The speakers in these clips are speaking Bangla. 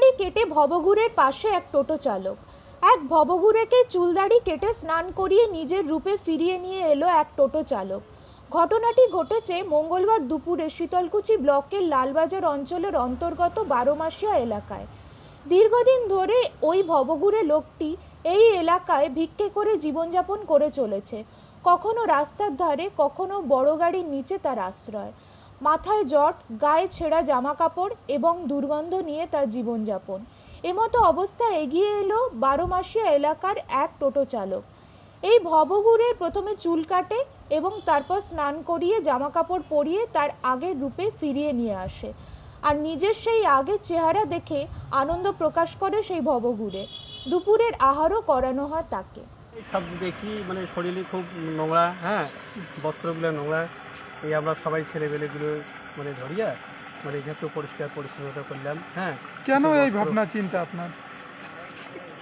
চুলদাড়ি কেটে ভবঘুরের পাশে এক টোটো চালক। এক ভবঘুরেকে চুলদাড়ি কেটে স্নান করিয়ে নিজের রূপে ফিরিয়ে নিয়ে এলো এক টোটো চালক। ঘটনাটি ঘটেছে মঙ্গলবার দুপুরে শীতলকুচি ব্লকের লালবাজার অঞ্চলের অন্তর্গত বারোমাসিয়া এলাকায়। দীর্ঘদিন ধরে ওই ভবঘুরে লোকটি এই এলাকায় ভিক্ষে করে জীবনযাপন করে চলেছে। কখনো রাস্তার ধারে, কখনো বড় গাড়ির নিচে তার আশ্রয়। মাথায় জট, গায়ে ছেঁড়া জামা কাপড় এবং দুর্গন্ধ নিয়ে তার জীবনযাপন। এমতো অবস্থায় এগিয়ে এলো বারোমাসিয়া এলাকার এক টোটো চালক। এই ভবঘুরে প্রথমে চুল কাটে এবং তারপর স্নান করিয়ে জামা কাপড় পরিয়ে তার আগের রূপে ফিরিয়ে নিয়ে আসে। আর নিজের সেই আগের চেহারা দেখে আনন্দ প্রকাশ করে সেই ভবঘুরে। দুপুরের আহারও করানো হয় তাকে। সব দেখছি মানে শরীরে খুব নোংরা হ্যাঁ বস্ত্রগুলো নোংরা। এই আমরা সবাই ছেলেবেলেগুলো মানে ধরিয়া মানে একটু পরিষ্কার পরিচ্ছন্নতা করলাম হ্যাঁ। কেন এই ভাবনা চিন্তা আপনার?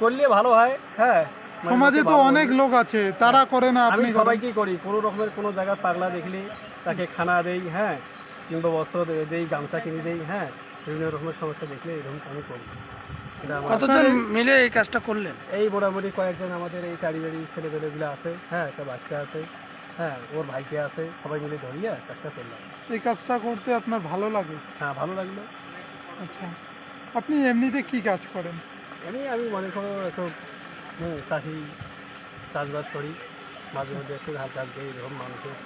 করলে ভালো হয় হ্যাঁ। মানে সমাজে তো অনেক লোক আছে তারা করে না আমি আপনি সবাইকেই করি কোনো রকমের কোনো জায়গায় পাগলা দেখলে তাকে খানা দেই হ্যাঁ কিংবা বস্ত্র দেই গামছা কিনে দেই হ্যাঁ বিভিন্ন রকমের সমস্যা দেখলে এরকম আমি করি। কতজন মিলে এই কাজটা করলেন? এই মোটামুটি কয়েকজন আমাদের এই কারিগরি ছেলেপেলেগুলো আছে হ্যাঁ একটা বাচ্চা আছে। হ্যাঁ ওর ভাইকে আছে সবাই মিলে ধরিয়া কাজটা করলাম। এই কাজটা করতে আপনার ভালো লাগে? হ্যাঁ ভালো লাগল। আচ্ছা আপনি এমনিতে কি কাজ করেন? এমনি আমি মনে করো একটু চাষি চাষবাস করি। মাঝে মধ্যে একটু হাত হাত দিই এরকম মানুষের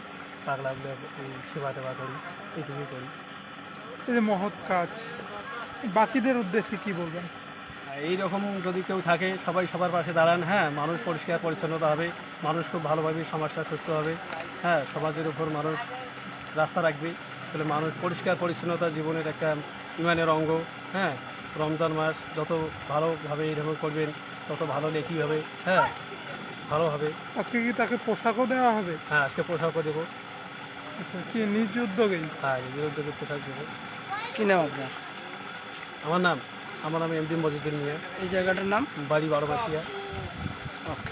পাগলাগুলো এই সেবা টেবা করি এইটুকুই করি। এই যে মহৎ কাজ বাকিদের উদ্দেশ্যে কি বলবেন? এইরকম যদি কেউ থাকে সবাই সবার পাশে দাঁড়ান। হ্যাঁ মানুষ পরিষ্কার পরিচ্ছন্নতা হবে। মানুষ খুব ভালোভাবে সমাজটা সুস্থ হবে। হ্যাঁ সমাজের উপর মানুষ রাস্তা রাখবে। তাহলে মানুষ পরিষ্কার পরিচ্ছন্নতা জীবনের একটা ইমানের অঙ্গ। হ্যাঁ রমজান মাস যত ভালোভাবে এইরকম করবেন তত ভালো লেখি হবে। হ্যাঁ ভালো হবে। আজকে কি তাকে পোশাকও দেওয়া হবে? হ্যাঁ আজকে পোশাকও দেবো। আচ্ছা কি নিজ উদ্যোগেই? হ্যাঁ নিজের উদ্যোগে পোশাক দেবো। কি নাম আপনার? আমার নাম আমার নাম এমডি মজিদুল মিয়া। এই জায়গাটার নাম? বাড়ি বারোবাসিয়া ওকে।